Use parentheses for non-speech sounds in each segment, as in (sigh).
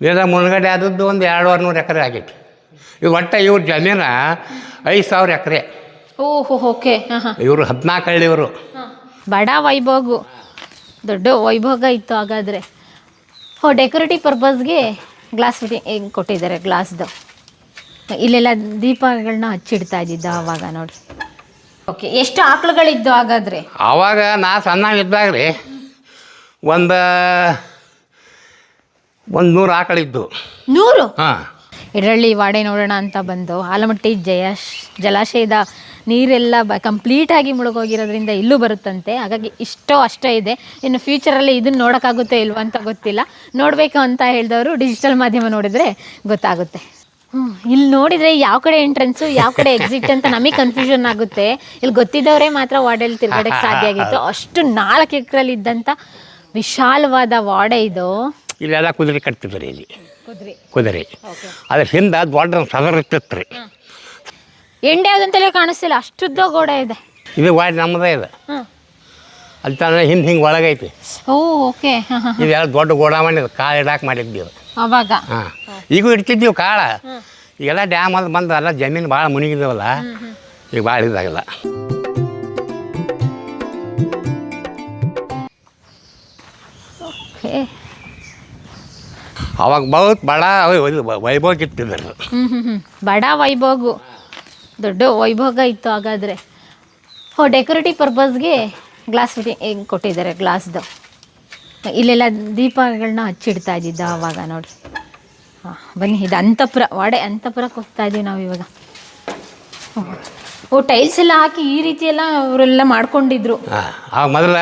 ನೀರಾಗ ಮುಳುಗಡೆ ಆದದ್ದು ಒಂದು ಎರಡುವರೆ ನೂರು ಎಕರೆ ಆಗೈತಿ. ಈಗ ಒಟ್ಟು ಇವ್ರ ಜಮೀನ ಐದು ಸಾವಿರ ಎಕರೆ. ಓಹೋ ಓಕೆ. ಇವರು ಹದಿನಾಲ್ಕು ಹಳ್ಳಿಯವರು. ಬಡ ವೈಭೋಗ. ದೊಡ್ಡ ವೈಭೋಗ ಇತ್ತು ಹಾಗಾದರೆ. ಓ ಡೆಕೋರೇಟಿವ್ ಪರ್ಪಸ್ಗೆ ಗ್ಲಾಸ್ ಫಿಟ್ಟಿಂಗ್ ಹೆಂಗೆ ಕೊಟ್ಟಿದ್ದಾರೆ ಗ್ಲಾಸ್ದು ಇಲ್ಲೆಲ್ಲ ದೀಪಗಳನ್ನ ಹಚ್ಚಿಡ್ತಾ ಇದ್ದಿದ್ದ ಆವಾಗ ನೋಡಿ. ಓಕೆ ಎಷ್ಟು ಆಕಳುಗಳಿದ್ದು ಹಾಗಾದರೆ? ಆವಾಗ ನಾ ಸಣ್ಣ ಇದ್ದಾಗ ರೀ ಒಂದು ಒಂದು ನೂರು ಆಕಳಿದ್ದು ನೂರು? ಹಾಂ. ಇರಳ್ಳಿ ವಾಡೆ ನೋಡೋಣ ಅಂತ ಬಂದು ಆಲಮಟ್ಟಿ ಜಯ ಜಲಾಶಯದ ನೀರೆಲ್ಲ ಬ ಕಂಪ್ಲೀಟಾಗಿ ಮುಳುಗೋಗಿರೋದ್ರಿಂದ ಇಲ್ಲೂ ಬರುತ್ತಂತೆ. ಹಾಗಾಗಿ ಇಷ್ಟೋ ಅಷ್ಟೇ ಇದೆ. ಇನ್ನು ಫ್ಯೂಚರಲ್ಲಿ ಇದನ್ನ ನೋಡೋಕ್ಕಾಗುತ್ತೆ ಇಲ್ವಾ ಅಂತ ಗೊತ್ತಿಲ್ಲ. ನೋಡಬೇಕು ಅಂತ ಹೇಳಿದವರು ಡಿಜಿಟಲ್ ಮಾಧ್ಯಮ ನೋಡಿದರೆ ಗೊತ್ತಾಗುತ್ತೆ. ಹ್ಞೂ ಇಲ್ಲಿ ನೋಡಿದರೆ ಯಾವ ಕಡೆ ಎಂಟ್ರೆನ್ಸು ಯಾವ ಕಡೆ ಎಕ್ಸಿಟ್ ಅಂತ ನಮಗೆ ಕನ್ಫ್ಯೂಷನ್ ಆಗುತ್ತೆ. ಇಲ್ಲಿ ಗೊತ್ತಿದ್ದವರೇ ಮಾತ್ರ ವಾರ್ಡಲ್ಲಿ ತಿರ್ಗಾಡಕ್ಕೆ ಸಾಧ್ಯ ಆಗಿತ್ತು. ಅಷ್ಟು ನಾಲ್ಕು ಎಕ್ರಲ್ಲಿ ಇದ್ದಂಥ ವಿಶಾಲವಾದ ವಾಡೆ ಇದು. ಇಲ್ಲೆಲ್ಲ ಕುದುರೆ ಕಟ್ತಿದ್ರು ಇಲ್ಲಿ. ಕುದ್ರಿ. ಅದ್ರ ಹಿಂದೆ ದೊಡ್ಡ ಸದರ್ ಇರ್ತಿತ್ತು ರೀ. ಎಂಡೆ ಅದಂತಲೇ ಕಾಣಿಸ್ತಿಲ್ಲ ಅಷ್ಟುದ್ದ ಗೋಡೆ ಇದೆ. ಇದು ವಾಡಿ ನಮ್ಮದೇ ಇದೆ. ಅಲ್ಲಿ ತಾನೇ ಹಿಂದೆ ಹಿಂಗೆ ಒಳಗೈತಿ. ಓ ಓಕೆ. ಇದೆಲ್ಲ ದೊಡ್ಡ ಗೋಡಾವಣೆ ಇದು ಕಾಳು ಇಡಾಕೆ ಮಾಡಿದ್ದೀವಿ ಅವಾಗ. ಹಾಂ. ಈಗೂ ಇಡ್ತಿದ್ದೀವಿ ಕಾಳ. ಈಗೆಲ್ಲ ಡ್ಯಾಮ್ ಅದು ಬಂದು ಎಲ್ಲ ಜಮೀನು ಭಾಳ ಮುಳುಗಿದಾವಲ್ಲ ಈಗ ಭಾಳ ಇದಾಗಲ್ಲ. ಓಕೆ. ಅವಾಗ ಬಹುತ್ ಬಡ ವೈಭೋಗ ಇಟ್ಟಿದ್ರು ಬಡ ವೈಭೋಗ. ದೊಡ್ಡ ವೈಭೋಗ ಇತ್ತು ಹಾಗಾದರೆ. ಓ ಡೆಕೋರೇಟಿವ್ ಪರ್ಪಸ್ಗೆ ಗ್ಲಾಸ್ ಫಿಟ್ಟಿಂಗ್ ಹೆಂಗೆ ಕೊಟ್ಟಿದ್ದಾರೆ ಗ್ಲಾಸ್ದು ಇಲ್ಲೆಲ್ಲ ದೀಪಗಳನ್ನ ಹಚ್ಚಿಡ್ತಾ ಇದ್ದಿದ್ದ ಆವಾಗ ನೋಡಿ. ಹಾಂ ಬನ್ನಿ ಇದು ಅಂತಪುರ ವಾಡೆ ಅಂತಪುರಕ್ಕೆ ಹೋಗ್ತಾ ಇದ್ದೀವಿ ನಾವು ಇವಾಗ. ಓ ಟೈಲ್ಸ್ ಎಲ್ಲ ಹಾಕಿ ಈ ರೀತಿ ಎಲ್ಲ ಅವರೆಲ್ಲ ಮಾಡ್ಕೊಂಡಿದ್ರು. ಹಾಂ ಮೊದಲ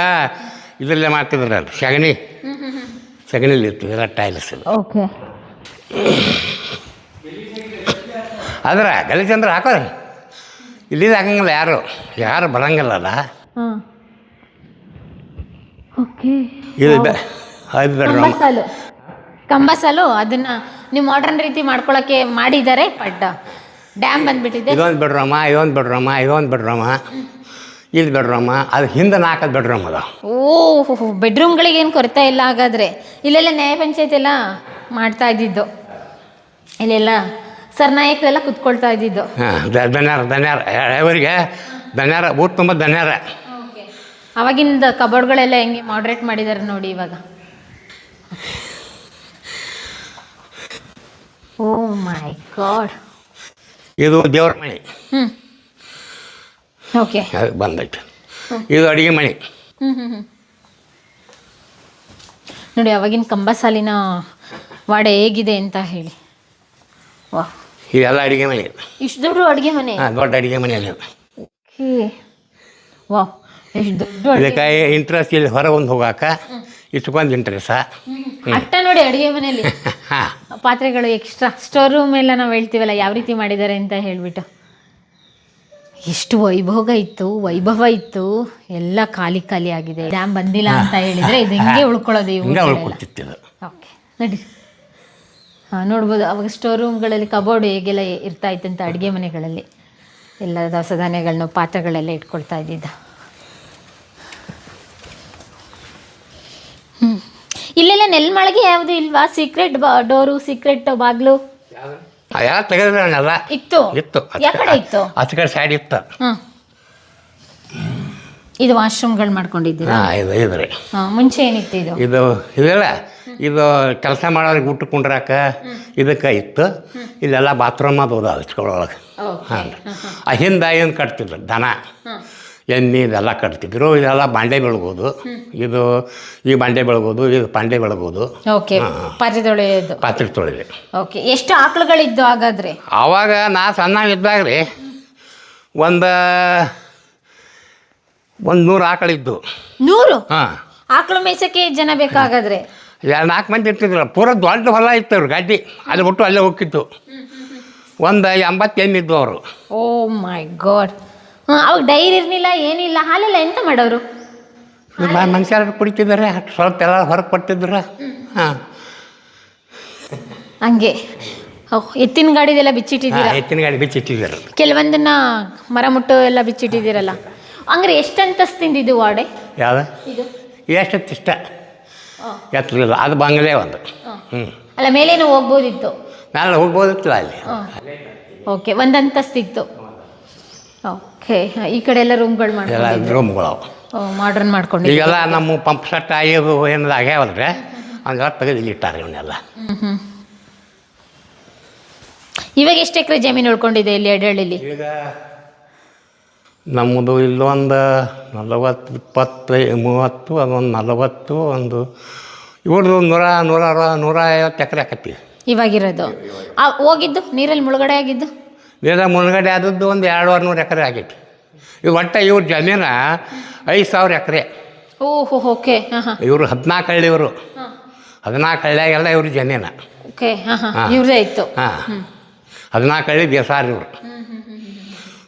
ಇದರಲ್ಲೇ ಮಾಡ್ತಿದ್ರು ಸಗಣಿ ಸಗಣಿಲಿ ಇತ್ತು ಎಲ್ಲ ಟೈಲ್ಸ್ ಓಕೆ ಆದ್ರೆ ಅಂದ್ರೆ ಹಾಕೋರಿ ಇಲ್ಲಿದ್ದು ಹಾಕಂಗಿಲ್ಲ ಯಾರು ಯಾರು ಬರಂಗಿಲ್ಲಲ್ಲ ಅಲ್ಲ. ಓಕೆ ಇದು ಬೆ- ಐದು ಬೆಡ್ರೂಮ್ ಕಂಬಸಾಲು. ಕಂಬಸಾಲು ಅದನ್ನ ನೀವು ಮಾಡ್ರನ್ ರೀತಿ ಮಾಡ್ಕೊಳಕ್ಕೆ ಮಾಡಿದ್ದಾರೆ ಬಟ್ ಡ್ಯಾಮ್ ಬಂದ್ಬಿಟ್ಟಿದೆ. ಇದೊಂದು ಬಿಡ್ರಮ್ಮ ಇದೊಂದು ಬಿಡ್ರಮ್ಮ ಇದೊಂದು ಬೆಡ್ರೂಮ ಇದು ಬೆಡ್ರೂಮ್ ಅದು ಹಿಂದೆ ನಾಲ್ಕು ಬೆಡ್ರೂಮ್ ಅದ ಓ ಬೆಡ್ರೂಮ್ಗಳಿಗೆ ಏನು ಕೊರತೆ ಇಲ್ಲ ಹಾಗಾದ್ರೆ. ಇಲ್ಲೆಲ್ಲ ನ್ಯಾಯ ಪಂಚಾಯತ್ ಎಲ್ಲ ಮಾಡ್ತಾ ಇದ್ದಿದ್ದು. ಇಲ್ಲೆಲ್ಲ ಸರ್ನಾಯಕರೆಲ್ಲ ಕುತ್ಕೊಳ್ತಾ ಇದ್ದಿದ್ದು. ಹಾಂ ಧನ್ಯಾರ ಧನ್ಯಾರ. ಅವರಿಗೆ ಧನ್ಯಾರ ಊಟ ತುಂಬ ಧನ್ಯಾರ. ಅವಾಗಿಂದ ಕಬೋರ್ಡ್ಗಳೆಲ್ಲ ಹೆಂಗೆ ಮಾಡ್ರೇಟ್ ಮಾಡಿದ್ದಾರೆ ನೋಡಿ ಇವಾಗ. ಓ ಮೈ ಗಾಡ್ ಇದು ದೇವ್ರ ಮನೆ. ಹ್ಞೂ ಓಕೆ ಬಂದೈತೆ ಇದು ಅಡುಗೆ ಮನೆ. ನೋಡಿ ಅವಾಗಿನ ಕಂಬಸಾಲಿನ ವಾಡೆ ಹೇಗಿದೆ ಅಂತ ಹೇಳಿ. ವಾ. ಇದೆಲ್ಲ ಅಡುಗೆ ಮನೆ. ಇಷ್ಟು ದೊಡ್ಡ ಅಡುಗೆ ಮನೆ? ಹಾಂ ದೊಡ್ಡ ಅಡುಗೆ ಮನೆ ಅದು. ಓಕೆ. ವಾ ಎಷ್ಟು ದೊಡ್ಡ ಇದಕ್ಕೆ ಇಂಟ್ರೆಸ್ಟ್ ಇಲ್ಲಿ ಹೊರ ಒಂದು ಹೋಗಾಕ ಇಟ್ಕೊಂಡು ಇಂಟ್ರೆಸ್ಟ ಅಟ್ಟ ನೋಡಿ ಅಡುಗೆ ಮನೆಯಲ್ಲಿ. (laughs) ಪಾತ್ರೆಗಳು ಎಕ್ಸ್ಟ್ರಾ ಸ್ಟೋರ್ ರೂಮ್ ಎಲ್ಲ ನಾವು ಹೇಳ್ತೀವಲ್ಲ ಯಾವ ರೀತಿ ಮಾಡಿದ್ದಾರೆ ಅಂತ ಹೇಳ್ಬಿಟ್ಟು. ಎಷ್ಟು ವೈಭೋಗ ಇತ್ತು ವೈಭವ ಇತ್ತು ಎಲ್ಲ ಖಾಲಿ ಖಾಲಿ ಆಗಿದೆ. ಡ್ಯಾಮ್ ಬಂದಿಲ್ಲ ಅಂತ ಹೇಳಿದ್ರೆ ಇದು ಹಿಂಗೆ ಉಳ್ಕೊಳ್ಳೋದು ಇವು ಹಿಂಗೆ ಉಳ್ಕೊಳ್ತಿತ್ತು ಇದು ಓಕೆ ನಡಿ. ಹಾಂ ನೋಡ್ಬೋದು. ಅವಾಗ ಸ್ಟೋರ್ ರೂಮ್ಗಳಲ್ಲಿ ಕಬೋರ್ಡ್ ಹೇಗೆಲ್ಲ ಇರ್ತಾ ಇತ್ತಂತ ಅಡುಗೆ ಮನೆಗಳಲ್ಲಿ. ಎಲ್ಲ ದವಸ ಧಾನ್ಯಗಳನ್ನ ಪಾತ್ರೆಗಳೆಲ್ಲ ಇಟ್ಕೊಳ್ತಾ ಇದ್ದಿದ್ದ. ಹ್ಞೂ ಇಲ್ಲೆಲ್ಲ ನೆಲ್ಮಳಗೆ ಯಾವುದು ಇಲ್ವಾ? ಸೀಕ್ರೆಟ್ ಡೋರು ಸೀಕ್ರೆಟ್ ಬಾಗ್ಲು? ಎಲ್ಲ ತೆಗೆದ್ರಲ್ಲ ಇತ್ತು. ಇತ್ತು. ಯಾಕಡೆ ಇತ್ತು? ಹತ್ತು ಕಡೆ ಸೈಡ್ ಇತ್ತು. ಹ್ಮ್. ಇದು ವಾಶ್ರೂಮ್ಗಳು ಮಾಡ್ಕೊಂಡಿದ್ದೀರಾ? ಹಾಂ ಇದು ಇದು ರೀ. ಹಾಂ ಮುಂಚೆ ಏನಿತ್ತು ಇದು? ಇದು ಇದೆಲ್ಲ? ಇದು ಕೆಲಸ ಮಾಡೋರಿಗೆ ಊಟ ಕುಂಡ್ರಾಕ ಇದಕ್ಕೆ ಇತ್ತು. ಇಲ್ಲೆಲ್ಲ ಬಾತ್ರೂಮ್ ಅದು ಹಚ್ಕೊಳ್ಳೋಳಗೆ ಹಚ್ಕೊಳ್ಳೊಳಗೆ ಹಾಂ ಆ ಹಿಂದೆ ಏನು ಕಟ್ತಿದ್ರು? ದನ. ಎಣ್ಣೆ ಇದೆಲ್ಲ ಕಟ್ತಿದ್ರು ಇದೆಲ್ಲ ಬಾಂಡೆ ಬೆಳಗೋದು. ಇದು ಈ ಬಾಂಡೆ ಬೆಳಗೋದು ಇದು ಪಾಂಡೆ ಬೆಳಗೋದು. ಓಕೆ ಪಾತ್ರೆ ತೊಳೆಯೋದು. ಪಾತ್ರೆ ತೊಳೆದೆ. ಓಕೆ ಎಷ್ಟು ಆಕಳುಗಳಿದ್ದು ಹಾಗಾದ್ರೆ? ಆವಾಗ ನಾ ಸಣ್ಣ ಇದ್ದಾಗ ರೀ ಒಂದು ಒಂದು ನೂರು ಆಕಳಿದ್ದು. ನೂರು? ಹಾಂ. ಆಕಳು ಮೇಸಕ್ಕೆ ಜನ ಬೇಕಾಗಾದ್ರೆ? ಎರಡು ನಾಲ್ಕು ಮಂದಿ ಇರ್ತಿದ್ರು ಪೂರ ದೊಡ್ಡ ಹೊಲ ಇತ್ತು ಅವ್ರು ಗಡ್ಡಿ. ಅಲ್ಲಿ ಬಿಟ್ಟು ಅಲ್ಲೇ ಹೋಗ್ತಿತ್ತು. ಒಂದು ಎಂಬತ್ತು ಎಮ್ಮೆ ಇದ್ದು ಅವರು. ಓ ಮೈ ಗಾಡ್. ಅವಾಗ ಡೈರಿ ಇರಲಿಲ್ಲ ಏನಿಲ್ಲ ಹಾಲೆಲ್ಲ ಎಂತ ಮಾಡೋರು? ಮನುಷ್ಯರು ಕುಡಿತಿದ್ದಾರೆ ಸ್ವಲ್ಪ ಎಲ್ಲ ಹೊರಗೆ ಕೊಟ್ಟಿದ್ರು ಹಾಂ. ಹಂಗೆ. ಎತ್ತಿನ ಗಾಡಿದೆಲ್ಲ ಬಿಚ್ಚಿಟ್ಟಿದ್ದೀರಾ? ಎತ್ತಿನ ಗಾಡಿ ಬಿಚ್ಚಿಟ್ಟಿದ್ದಾರೆ. ಕೆಲವೊಂದನ್ನ ಮರ ಮುಟ್ಟು ಎಲ್ಲ ಬಿಚ್ಚಿಟ್ಟಿದ್ದೀರಲ್ಲ. ಹಂಗಾರೆ ಎಷ್ಟು ಅಂತಸ್ತಿಂದ ಇದು ವಾಡೆ? ಯಾವ ಎಷ್ಟೊತ್ತು ಇಷ್ಟ? ಎತ್ತಲಿಲ್ಲ ಅದು ಬಂಗಲೆ ಒಂದು. ಹ್ಞೂ ಅಲ್ಲ ಮೇಲೇನು ಹೋಗ್ಬೋದಿತ್ತು? ನಾನು ಹೋಗ್ಬೋದಿತ್ತು ಅಲ್ಲಿ. ಓಕೆ ಒಂದು ಅಂತಸ್ತಿತ್ತು. ಓಕೆ ಈ ಕಡೆ ಎಲ್ಲ ರೂಮ್ಗಳು ಎಲ್ಲ ಮಾಡ್ಕೊಂಡಿದ್ರು ರೂಮ್ಗಳು ಮಾಡ್ರನ್ ಮಾಡ್ಕೊಂಡು ಈಗೆಲ್ಲ ನಮ್ಮ ಪಂಪ್ ಸೆಟ್ ಆಗಿದ್ದು ಏನದು ಆಗ್ಯಾವಲ್ರಿ ಹಂಗೆಲ್ಲ ತೆಗೆದು ಇಲ್ಲಿ ಇಟ್ಟಾರೆ ಇವನ್ನೆಲ್ಲ. ಹ್ಮ್ ಹ್ಮ್. ಇವಾಗ ಎಷ್ಟು ಎಕರೆ ಜಮೀನು ಉಳ್ಕೊಂಡಿದೆ ಇಲ್ಲಿ ಎಡಹಳ್ಳಿಲಿ ಈಗ ನಮ್ಮದು ಇಲ್ಲೊಂದು ನಲವತ್ತು ಇಪ್ಪತ್ತೈ ಮೂವತ್ತು ಅದೊಂದು ನಲವತ್ತು ಒಂದು ಇವ್ರದ್ದು ನೂರ ನೂರ ನೂರ ಐವತ್ತು ಎಕರೆ ಆಕತಿ. ಇವಾಗಿರೋದು. ಆ, ಹೋಗಿದ್ದು ನೀರಲ್ಲಿ ಮುಳುಗಡೆ ಆಗಿದ್ದು? ನೀರ ಮುಳುಗಡೆ ಆದದ್ದು ಒಂದು ಎರಡುವರೆ ನೂರು ಎಕರೆ ಆಗೈತಿ. ಈಗ ಒಟ್ಟು ಇವ್ರ ಜಮೀನ ಐದು ಸಾವಿರ ಎಕರೆ. ಓಹೋ ಓಕೆ ಇವರು ಹದಿನಾಲ್ಕು ಹಳ್ಳಿ ಇವರು. ಹದಿನಾಲ್ಕು ಹಳ್ಳಿಯಾಗೆಲ್ಲ ಇವ್ರ ಜಮೀನ. ಓಕೆ ಇವ್ರದೇ ಇತ್ತು. ಹಾಂ. ಹದಿನಾಲ್ಕು ಹಳ್ಳಿ ಬೇಸಾರ ಇವರು.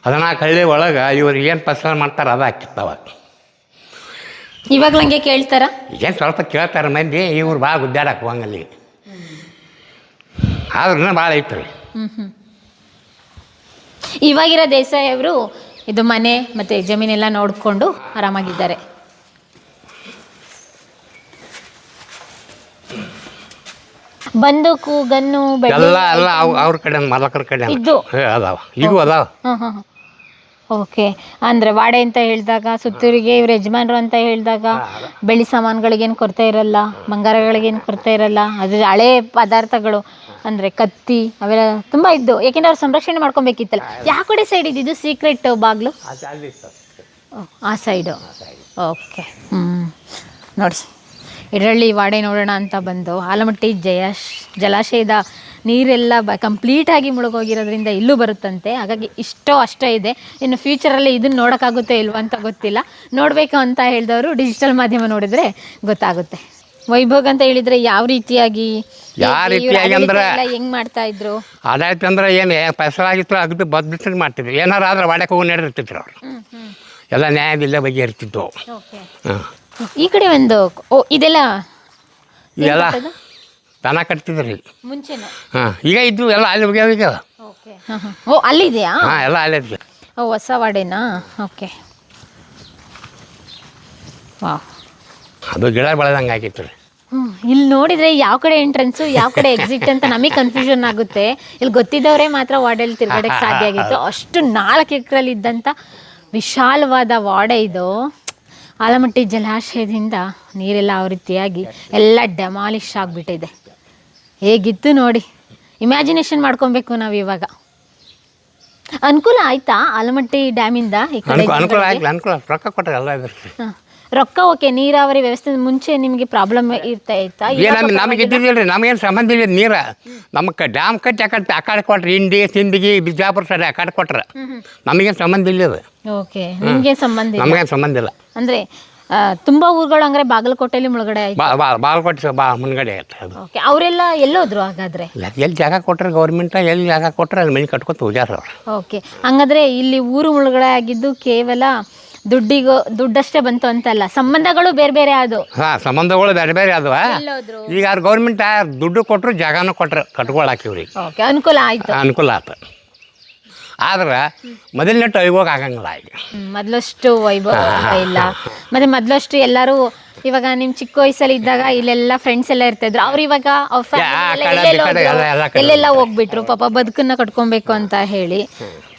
ಹದಿನಾಲ್ಕು ಹಳ್ಳಿ ಒಳಗೆ ಇವ್ರು ಏನು ಫಸಲು ಮಾಡ್ತಾರೆ ಅದು ಹಾಕಿತ್ತವ ಇವಾಗ ಹಂಗೆ ಕೇಳ್ತಾರ? ಏನು ಸ್ವಲ್ಪ ಕೇಳ್ತಾರೆ ಮಂದಿ ಇವ್ರು ಭಾಳ ಗುದ್ದಾಡಕ್ಕೆ ಹೋಗಂಗಲ್ಲಿ ಆದ್ರೂ ಭಾಳ ಐತ್ರಿ. ಇವಾಗಿರೋ ದೇಸಾಯಿ ಅವರು ಇದು ಮನೆ ಮತ್ತೆ ಜಮೀನೆಲ್ಲ ನೋಡಿಕೊಂಡು ಆರಾಮಾಗಿದ್ದಾರೆ. ಬಂದೂಕು ಗನ್ನು ಬೆಳ್ಳಿ ಎಲ್ಲ ಎಲ್ಲ ಅವ್ ಅವ್ರ ಕಡೆ ಮಾಲಕರ ಕಡೆ ಇದು ಅದಾವ. ಈಗೂ ಅದಾವ? ಹಾಂ ಹಾಂ ಓಕೆ. ಅಂದ್ರೆ ವಾಡೆ ಅಂತ ಹೇಳಿದಾಗ ಸುತ್ತೂರಿಗೆ ಇವ್ರ ಯಜಮಾನ್ರು ಅಂತ ಹೇಳಿದಾಗ ಬೆಳ್ಳಿ ಸಾಮಾನುಗಳಿಗೇನು ಕೊರತೆ ಇರಲ್ಲ ಬಂಗಾರಗಳಿಗೇನು ಕೊರತೆ ಇರಲ್ಲ ಅದು ಹಳೆ ಪದಾರ್ಥಗಳು ಅಂದ್ರೆ ಕತ್ತಿ ಅವೆಲ್ಲ ತುಂಬಾ ಇದ್ದು. ಯಾಕೆಂದ್ರೆ ಅವ್ರು ಸಂರಕ್ಷಣೆ ಮಾಡ್ಕೊಬೇಕಿತ್ತಲ್ಲ. ಯಾವ ಕಡೆ ಸೈಡ್ ಇದ್ದಿದ್ದು ಸೀಕ್ರೆಟ್ ಬಾಗ್ಲು? ಆ ಸೈಡು ಓಕೆ. ಹ್ಞೂ ನೋಡಿ ಇದರಲ್ಲಿ ವಾಡೆ ನೋಡೋಣ ಅಂತ ಬಂದು. ಆಲಮಟ್ಟಿ ಜಯ ಜಲಾಶಯದ ನೀರೆಲ್ಲ ಬ ಕಂಪ್ಲೀಟಾಗಿ ಮುಳುಗೋಗಿರೋದ್ರಿಂದ ಇಲ್ಲೂ ಬರುತ್ತಂತೆ. ಹಾಗಾಗಿ ಇಷ್ಟೋ ಅಷ್ಟೇ ಇದೆ. ಇನ್ನು ಫ್ಯೂಚರಲ್ಲಿ ಇದನ್ನು ನೋಡೋಕ್ಕಾಗುತ್ತೆ ಇಲ್ವಾ ಅಂತ ಗೊತ್ತಿಲ್ಲ. ನೋಡಬೇಕು ಅಂತ ಹೇಳಿದವರು ಡಿಜಿಟಲ್ ಮಾಧ್ಯಮ ನೋಡಿದರೆ ಗೊತ್ತಾಗುತ್ತೆ. ವೈಭೋಗ ಅಂತ ಹೇಳಿದ್ರೆ ಯಾವ ರೀತಿಯಾಗಿ ಯಾವ ರೀತಿಯಾಗಿ ಅಂದ್ರೆ- ಹೆಂಗ್ ಮಾಡ್ತಾ ಇದ್ರು? ಅದಾಯ್ತು ಅಂದ್ರೆ ಏನು? ಪೆಸರಾಗಿತ್ತು ಅಗದು ಬದ್ಬಿಟ್ಟು ಮಾಡ್ತಿದ್ರು. ಏನಾರು ಆದ್ರೆ ವಾಡಕ್ಕೆ ಹೋಗಿ ನಡೆದಿರ್ತಿದ್ರು ಅವ್ರು. ಎಲ್ಲ ನ್ಯಾಯದಿಲ್ಲ ಬಗ್ಗೆ ಇರ್ತಿದ್ವು. ಈ ಕಡೆ ಒಂದು ಓ ಇದೆಲ್ಲ ಕಟ್ಟೋದು? ದನ ಕಟ್ತಿದ್ರಿ. ಮುಂಚೆನೆ? ಹಾಂ ಈಗ ಇದ್ದು ಎಲ್ಲ ಅಲ್ಲಿ ಹೋಗ್ಯಾವ ಈಗ. ಓಕೆ. ಓ ಅಲ್ಲಿದೆಯಾ? ಹಾಂ ಎಲ್ಲ ಅಲ್ಲೇ ಇದ್ವಿ. ಓ ಹೊಸ ವಾಡೆನಾ? ಓಕೆ. ವಾಹ್ ಅದು ಗಿಡ ಬೆಳೆದಂಗೆ ಆಗಿತ್ತು ರೀ. ಇಲ್ಲಿ ನೋಡಿದ್ರೆ ಯಾವ ಕಡೆ ಎಂಟ್ರೆನ್ಸ್ ಯಾವ ಕಡೆ ಎಕ್ಸಿಟ್ ಅಂತ ನಮಗೆ ಕನ್ಫ್ಯೂಷನ್ ಆಗುತ್ತೆ. ಇಲ್ಲಿ ಗೊತ್ತಿದ್ದವರೇ ಮಾತ್ರ ವಾರ್ಡಲ್ಲಿ ತಿರ್ಗಾಡಕ್ಕೆ ಸಾಧ್ಯ ಆಗಿತ್ತು. ಅಷ್ಟು ನಾಲ್ಕು ಎಕರೆಲ್ಲಿ ಇದ್ದಂಥ ವಿಶಾಲವಾದ ವಾಡೆ ಇದು. ಆಲಮಟ್ಟಿ ಜಲಾಶಯದಿಂದ ನೀರೆಲ್ಲ ಆ ರೀತಿಯಾಗಿ ಎಲ್ಲ ಡೆಮಾಲಿಷ್ ಆಗಿಬಿಟ್ಟಿದೆ. ಹೇಗಿತ್ತು ನೋಡಿ. ಇಮ್ಯಾಜಿನೇಷನ್ ಮಾಡ್ಕೊಬೇಕು ನಾವು ಇವಾಗ. ಅನುಕೂಲ ಆಯ್ತಾ? ಆಲಮಟ್ಟಿ ಡ್ಯಾಮಿಂದ ಈ ಕಡೆ ಅನುಕೂಲ ಅನುಕೂಲ? ಆಗಿಲ್ಲ ಅನುಕೂಲ ರೊಕ್ಕ ಕೊಟ್ಟರೆ ಎಲ್ಲ ಇದ್ರಿ ಹ. ರೊಕ್ಕ ಓಕೆ ನೀರಾವರಿ ವ್ಯವಸ್ಥೆ ಮುಂಚೆ ನಿಮಗೆ ಪ್ರಾಬ್ಲಮ್ ಇರ್ತಾ ಇತ್ತಾ? ಏನು ನಮಗೆ ನಮಗೆ ಇದ್ದಿದ್ದಿಲ್ಲ ನಮಗೇನು ಸಂಬಂಧ ಇಲ್ಲ ನೀರ? ನಮಗೆ ಡ್ಯಾಮ್ ಕಟ್ಟಿ ಆ ಕಡೆ ಆ ಕಡೆ ಕೊಟ್ರಿ ಇಂಡಿ ಸಿಂದಿಗಿ ಬಿಜಾಪುರ ಸರಿ ಆ ಕಡೆ ಕೊಟ್ರೆ ನಮಗೇನು ಸಂಬಂಧ ಇಲ್ಲ ಅದು ಓಕೆ ನಿಮಗೆ ಸಂಬಂಧ ಇಲ್ಲ? ನಮಗೇನು ಸಂಬಂಧ ಇಲ್ಲ. ಅಂದ್ರೆ ತುಂಬಾ ಊರುಗಳು ಅಂದ್ರೆ ಬಾಗಲಕೋಟೆಲಿ ಮುಳುಗಡೆ ಆಯ್ತು. ಬಾ ಬಾ ಬಾಲ್ಕೊಟ್ಟು ಬಾ ಮುನ್ಗಡೆ ಆಯ್ತು ಅದು. ಓಕೆ ಅವರೆಲ್ಲ ಎಲ್ಲೋದ್ರು ಹಾಗಾದ್ರೆ? ಎಲ್ಲಿ ಜಾಗ ಕೊಟ್ಟರೆ ಗೌರ್ಮೆಂಟ್ ಎಲ್ಲಿ ಜಾಗ ಕೊಟ್ಟರೆ ಅಲ್ಲಿ ಮನೆ ಕಟ್ಕೊತ ಹೋಗ್ಯಾರ ಅವ್ರು. ಓಕೆ ಹಂಗಾದ್ರೆ ಇಲ್ಲಿ ಊರು ಮುಳುಗಡೆ ಆಗಿದ್ದು ಕೇವಲ ದುಡ್ಡಿಗೋ ದುಡ್ಡಷ್ಟೇ ಬಂತು ಅಂತಲ್ಲ. ಸಂಬಂಧಗಳು ಬೇರೆ ಬೇರೆ ಅದು. ಹಾಂ ಸಂಬಂಧಗಳು ಬೇರೆ ಬೇರೆ ಅದು ಎಲ್ಲೋದ್ರು. ಈಗ ಅವ್ರು ಗೌರ್ಮೆಂಟ್ ದುಡ್ಡು ಕೊಟ್ಟರು ಜಾಗನೂ ಕೊಟ್ರು ಕಟ್ಕೊಳಾಕಿವ್ರಿ ಓಕೆ ಅನುಕೂಲ ಆಯ್ತು. ಅನುಕೂಲ ಆತು. ಆದ್ರೆ ಮೊದಲನೇ ಟೈಗೋಗಿ ಆಗಂಗಿಲ್ಲ ಈಗ. ಮೊದಲಷ್ಟು ಮೊದ್ಲಷ್ಟು ವೈಭವ ಇಲ್ಲ. ಮತ್ತೆ ಮೊದಲಷ್ಟು ಎಲ್ಲರೂ ಇವಾಗ ನಿಮ್ ಚಿಕ್ಕ ವಯಸ್ಸಲ್ಲಿ ಇದ್ದಾಗ ಇಲ್ಲೆಲ್ಲ ಫ್ರೆಂಡ್ಸ್ ಎಲ್ಲ ಇರ್ತಿದ್ರು. ಅವ್ರು ಇವಾಗ ಅವ್ರ family ಆ ಎಲ್ಲ ಕಡೆ, ಎಲ್ಲೆಲ್ಲೋ ಹೋದ್ರು, ಹೋಗ್ಬಿಟ್ರು. ಪಾಪ ಬದುಕನ್ನ ಕಟ್ಕೊಬೇಕು ಅಂತ ಹೇಳಿ.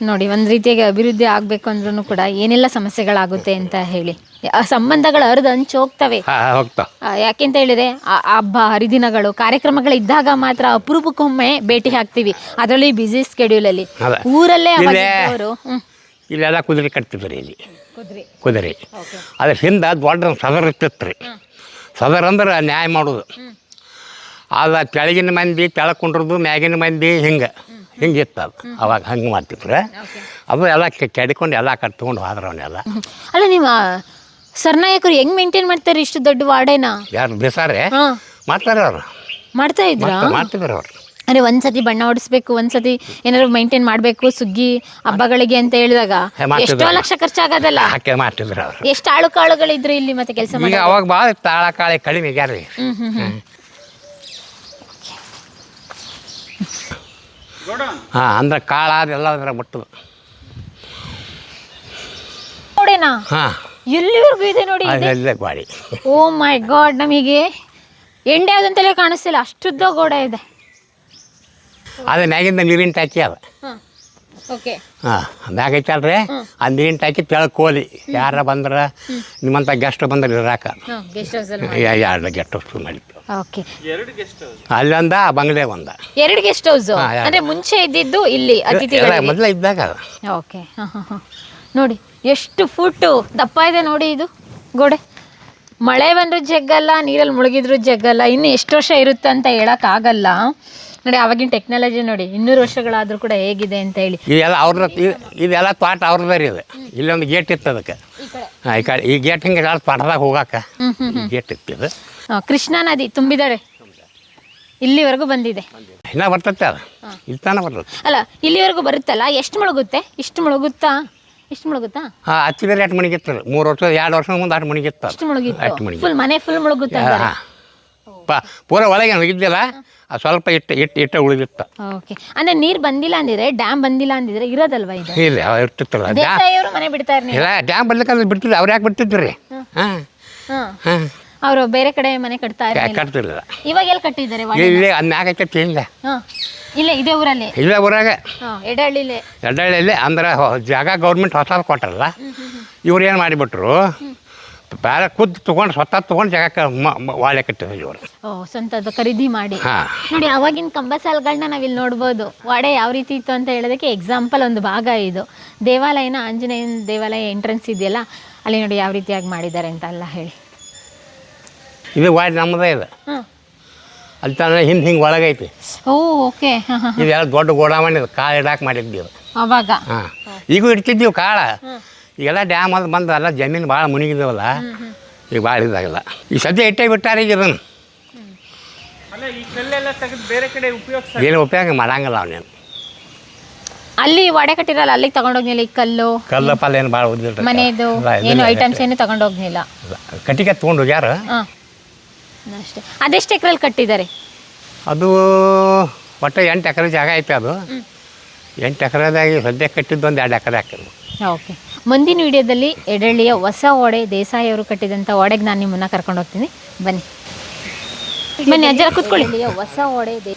ನೋಡಿ ಒಂದ್ ರೀತಿಯಾಗಿ ಅಭಿವೃದ್ಧಿ ಆಗ್ಬೇಕು ಅಂದ್ರೂ ಕೂಡ ಏನೆಲ್ಲ ಸಮಸ್ಯೆಗಳಾಗುತ್ತೆ ಅಂತ ಹೇಳಿ. ಆ ಸಂಬಂಧಗಳು ಹರಿದು ಹಂಚ್ ಹೋಗ್ತವೆ. ಹಾ ಆ, ಯಾಕೆಂತ ಹೇಳಿದ್ರೆ ಆ ಹಬ್ಬ ಹರಿದಿನಗಳು ಕಾರ್ಯಕ್ರಮಗಳು ಇದ್ದಾಗ ಮಾತ್ರ ಅಪರೂಪಕ್ಕೊಮ್ಮೆ ಭೇಟಿ ಹಾಕ್ತಿವಿ. ಅದರಲ್ಲಿ ಬಿಸಿ ಸ್ಕೆಡ್ಯೂಲ್ ಅಲ್ಲಿ. ಊರಲ್ಲೇ ಇಲ್ಲೇ- ಅವರು ಇಲ್ಲೆಲ್ಲ ಕುದುರೆ ಕಟ್ತಿದ್ರಿ ಇಲ್ಲಿ ಕುದ್ರಿ. ಅದ್ರ ಹಿಂದೆ ದೊಡ್ಡ ಸದರ್ ಇರ್ತಿತ್ತು ರೀ. ಸದರ್ ಅಂದ್ರೆ ನ್ಯಾಯ ಮಾಡೋದು. ಅದ ಕೆಳಗಿನ ಮಂದಿ ಕೆಳಗೆ ಕುಂಡ್ರದು ಮ್ಯಾಗಿನ ಮಂದಿ ಹಿಂಗೆ. ಹಿಂಗೆ ಇತ್ತು ಅದು. ಅವಾಗ ಹಂಗೆ ಮಾಡ್ತಿದ್ರು. ಅದು ಎಲ್ಲ ಕೆಡಿಕೊಂಡು ಎಲ್ಲ ಕಟ್ಕೊಂಡು ಹೋದ್ರ ಅವನ್ನೆಲ್ಲ ಅಲ್ಲ ನೀವು ಸರ್ನಾಯಕರು ಹೆಂಗ್ ಮೇಂಟೈನ್ ಮಾಡ್ತಾರೆ ಇಷ್ಟು ದೊಡ್ಡ ವಾರ್ಡೇನಾ? ಯಾರು ಬಿಸಾರೆ? ಮಾಡ್ತಾರೆ ಅವ್ರು. ಮಾಡ್ತಾ ಇದ್ರು? ಮಾಡ್ತಿದ್ರು ಅವ್ರು. ಅಂದ್ರೆ ಒಂದ್ಸತಿ ಬಣ್ಣ ಹೊಡಿಸ್ಬೇಕು ಒಂದ್ಸತಿ ಏನಾದ್ರು ಮೈಂಟೈನ್ ಮಾಡ್ಬೇಕು ಸುಗ್ಗಿ ಹಬ್ಬಗಳಿಗೆ ಅಂತ ಹೇಳಿದಾಗ. ಎಷ್ಟೋ ಲಕ್ಷ ಖರ್ಚಾಗದಲ್ಲ? ಮಾಡ್ತಿದ್ರು ಅವರು? ಎಷ್ಟು ಆಳು ಕಾಳುಗಳಿದ್ರು ಇಲ್ಲಿ ಮತ್ತೆ ಕೆಲಸ ಈಗ ಮಾಡಿ ಅವಾಗ ಭಾಳ ತಾಳ ಕಾಳಿ ಕಡಿಮೆ ಯಾರು ಹಾಂ ಅಂದ್ರೆ ಕಾಳ ಅದೆಲ್ಲ ಅದ್ರ ಬಿಟ್ಟು ನೋಡೇನಾ? ಹಾಂ. ಎಲ್ಲಿವರೆಗೂ ಇದೆ ನೋಡಿ ಅದೆಲ್ಲ ಗಾಡಿ. ಓ ಮೈ ಗಾಡ್ ನಮಗೆ ಎಂಡೆ ಅದಂತಲೇ ಕಾಣಿಸ್ತಿಲ್ಲ ಅಷ್ಟುದ್ದ ಗೋಡೆ ಇದೆ. ಅದು ಮ್ಯಾಗಿಂದ ನೀರಿನ ಟಾಕಿ ಅದ. ಹಾಂ ಓಕೆ ಹಾಂ ಮ್ಯಾಗ ಐತಲ್ರಿ? ಆ ನೀರಿನ ಟಾಕಿ ತೆಳ ಕೋಲಿ. ಯಾರ ಬಂದ್ರೆ? ನಿಮ್ಮಂತ ಗೆಸ್ಟ್ ಬಂದ್ರೆ ಇರಾಕ. ಎರಡು ಗೆಸ್ಟ್ ಹೌಸ್ ಮಾಡಿತ್ತು ಓಕೆ ಅಲ್ಲೊಂದ ಬಂಗ್ಲೆ ಒಂದ. ಎರಡು ಗೆಸ್ಟ್ ಹೌಸ್ ಅಂದ್ರೆ ಮುಂಚೆ ಇದ್ದಿದ್ದು ಇಲ್ಲಿ ಮೊದಲ ಇದ್ದಾಗ ಓಕೆ ನೋಡಿ ಎಷ್ಟು ಫುಟ್ ದಪ್ಪ ಇದೆ ನೋಡಿ ಇದು. ಗೋಡೆ. ಮಳೆ ಬಂದರೂ ಜಗ್ಗಲ್ಲ ನೀರಲ್ಲಿ ಮುಳುಗಿದ್ರು ಜಗ್ಗಲ್ಲ. ಇನ್ನು ಎಷ್ಟು ವರ್ಷ ಇರುತ್ತೆ ಅಂತ ಹೇಳೋಕ್ಕಾಗಲ್ಲ ನೋಡಿ ಅವಾಗಿನ ಟೆಕ್ನಾಲಜಿ ನೋಡಿ ಇನ್ನೂರು ವರ್ಷಗಳಾದ್ರೂ ಕೂಡ ಹೇಗಿದೆ ಅಂತ ಹೇಳಿ. ಇದೆಲ್ಲ ಅವ್ರ ಇದೆಲ್ಲ ತೋಟ ಅವ್ರದ್ದೇ ರೀ ಇದು. ಇಲ್ಲೊಂದು ಗೇಟ್ ಇತ್ತು ಅದಕ್ಕೆ. ಈ ಕಡೆ. ಈ ಗೇಟ್ ಹಿಂಗೆ ಪಾಠದಾಗ ತೋಟದಾಗ ಹೋಗಾಕ ಗೇಟ್ ಇತ್ತು ಇದು. ಕೃಷ್ಣಾ ನದಿ ತುಂಬಿದಾರೆ. ಇಲ್ಲಿವರೆಗೂ ಬಂದಿದೆ. ಇನ್ನ ಬರ್ತೈತೆ ಅದು. ಇಲ್ಲಿ ತಾನ ಬರ್ತದೆ ಅಲ್ಲ ಇಲ್ಲಿವರೆಗೂ ಬರುತ್ತಲ್ಲ? ಎಷ್ಟು ಮುಳುಗುತ್ತೆ? ಇಷ್ಟು ಮುಳುಗುತ್ತಾ? ಇಷ್ಟು ಮುಳುಗುತ್ತಾ? ಹಾಂ ಹಚ್ಚಿದ್ರೆ ಮಣಿಗೆ ಮಣಿಗಿತ್ತು ಮೂರು ವರ್ಷ ಎರಡು ವರ್ಷ ಮುಂದೆ ಆರು ಮಣಿಗಿತ್ತು ಇತ್ತು ಇಷ್ಟು ಮುಳುಗಿತ್ತು? ಫುಲ್ ಮನೆ ಫುಲ್ ಮುಳುಗುತ್ತೆ ಪೂರಾ ಪೂರ ಒಳಗೆ ಇದ್ದಿಲ್ಲ ಅದು ಸ್ವಲ್ಪ ಇಟ್ಟು ಇಟ್ಟು ಇಟ್ಟು ಉಳಿದಿತ್ತು. ಓಕೆ ಅಂದ್ರೆ ನೀರ್ ಬಂದಿಲ್ಲ ಅಂದಿದ್ರೆ ಡ್ಯಾಮ್ ಬಂದಿಲ್ಲ ಅಂದಿದ್ರೆ ಇರೋದಲ್ವಾ ಇದು? ಇಲ್ಲ ಅವ ಇರ್ತಿತ್ತಲ್ಲ. ದೇಸಾಯಿಯವರು ಮನೆ ಬಿಡ್ತಾರೆ ಇಲ್ಲ ಡ್ಯಾಮ್ ಬರ್ಲಿಕ್ಕಂದ್ರೆ ಬಿಡ್ತಿದ್ರು ಅವ್ರು ಯಾಕೆ ಬಿಡ್ತಿದ್ರಿ? ಹಾಂ. ಹ್ಮ್ ಹಾಂ. ಅವರು ಬೇರೆ ಕಡೆ ಮನೆ ಕಟ್ತಾ ಇರಲಿಲ್ಲ. ಕಟ್ತಿರಲಿಲ್ಲ. ಇವಾಗ ಎಲ್ಲಿ ಕಟ್ಟಿದ್ದಾರೆ ವಾಡಿ? ಇಲ್ಲಿ ಐತೆ ಇಲ್ಲ. ಹಾ. ಇಲ್ಲೇ ಇದೇ ಊರಲ್ಲಿ? ಇಲ್ಲ ಊರಾಗ. ಹಾ ಎಡಹಳ್ಳಿಲೇ? ಎಡ್ಡಳ್ಳಿಯಲ್ಲಿ ಅಂದ್ರೆ ಹೊ- ಜಾಗ ಗೌರ್ಮೆಂಟ್ ಹೊಸ ಕೊಟ್ರಲ್ಲ ಇವ್ರು ಏನು ಮಾಡಿಬಿಟ್ರು? ಬೇರೆ ಖುದ್ದು ತಗೊಂಡು ಸ್ವತಃ ತಗೊಂಡು ಜಾಗಕ್ಕೆ ವಾಳೆ ಕಟ್ಟಿದ್ರು ಇವರು ಓ ಸ್ವಂತದ್ದು ಖರೀದಿ ಮಾಡಿ. ಹಾಂ. ನೋಡಿ ಅವಾಗಿನ ಕಂಬ ಸಾಲುಗಳನ್ನ ನಾವಿಲ್ಲಿ ನೋಡ್ಬೋದು. ವಾಡೆ ಯಾವ ರೀತಿ ಇತ್ತು ಅಂತ ಹೇಳೋದಕ್ಕೆ ಎಕ್ಸಾಂಪಲ್ ಒಂದು ಭಾಗ ಇದು. ದೇವಾಲಯನ ಆಂಜನೇಯನ ದೇವಾಲಯ ಎಂಟ್ರೆನ್ಸ್ ಇದೆಯಲ್ಲ ಅಲ್ಲಿ ನೋಡಿ ಯಾವ ರೀತಿಯಾಗಿ ಮಾಡಿದ್ದಾರೆ ಅಂತ ಎಲ್ಲ ಹೇಳಿ. ಇದು ವಾಡೆ ನಮ್ಮದೇ ಇದೆ. ಹಾಂ. ಅಲ್ಲಿ ತನ ಹಿಂದೆ ಹಿಂಗೆ ಒಳಗೈತಿ ಓ ಓಕೆ. ಹಾಂ ಹಾಂ ಇದೆಲ್ಲ ದೊಡ್ಡ ಗೋಡಾವಣಿ ಕಾಳು ಇಡಾಕೆ ಮಾಡಿದ್ದೀವಿ ಅವಾಗ. ಹಾಂ. ಈಗೂ ಇಡ್ತಿದ್ದೀವಿ ಕಾಳ. ಈಗೆಲ್ಲ ಡ್ಯಾಮ್ ಅದು ಬಂದ ಎಲ್ಲ ಜಮೀನು ಭಾಳ ಮುನಿಗಿದವಲ್ಲ ಈಗ ಭಾಳ ಇದಾಗಲ್ಲ. ಈ ಸದ್ಯ ಇಟ್ಟೇ ಬಿಟ್ಟಾರ ಈಗ ಇದನ್ನು. ಅಲ್ಲ ಈ ಕಲ್ಲೆಲ್ಲ ತೆಗೆದು ಬೇರೆ ಕಡೆ ಏನು ಉಪಯೋಗ ಮಾಡಂಗಿಲ್ಲ ಅವನೇನು ಅಲ್ಲಿ ವಾಡೆ ಕಟ್ಟಿರಲ್ಲ ಅಲ್ಲಿಗೆ ತಗೊಂಡೋಗ್ನಿಲ್ಲ ಈ ಕಲ್ಲು? ಕಲ್ಲು ಪಲ್ಲು ಏನು ಭಾಳ ಉದ್ದಿಲ್ಲ ಮನೆದು ಏನು ಐಟಮ್ಸ್ ಏನು ತಗೊಂಡೋಗ್ನಿಲ್ಲ? ಕಟ್ಟಿಗೆ ತೊಗೊಂಡು ಹೋಗ್ಯಾರ ಹಾಂ. ಅಷ್ಟೇ. ಅದೆಷ್ಟು ಎಕರೆಲ್ಲಿ ಕಟ್ಟಿದ್ದಾರೆ? ಅದು ಒಟ್ಟು ಎಂಟು ಎಕರೆ ಜಾಗ ಐತೆ ಅದು. ಎಂಟು ಎಕರೆದಾಗಿ ಸದ್ಯ ಕಟ್ಟಿದ್ದು ಒಂದು ಎರಡು ಎಕರೆ ಹಾಕಿದ್ರು. ಓಕೆ. ಮುಂದಿನ ವಿಡಿಯೋದಲ್ಲಿ ಎಡಳ್ಳಿಯ ಹೊಸ ಓಡೆ ದೇಸಾಯಿ ಅವರು ಕಟ್ಟಿದಂಥ ಓಡೆಗೆ ನಾನು ನಿಮ್ಮನ್ನ ಕರ್ಕೊಂಡು ಹೋಗ್ತೀನಿ. ಬನ್ನಿ. ಬನ್ನಿ ಅಜ್ಜ ಕೂತ್ಕೊಳ್ಳಿ. ಹೊಸ ಓಡೆ ದೇ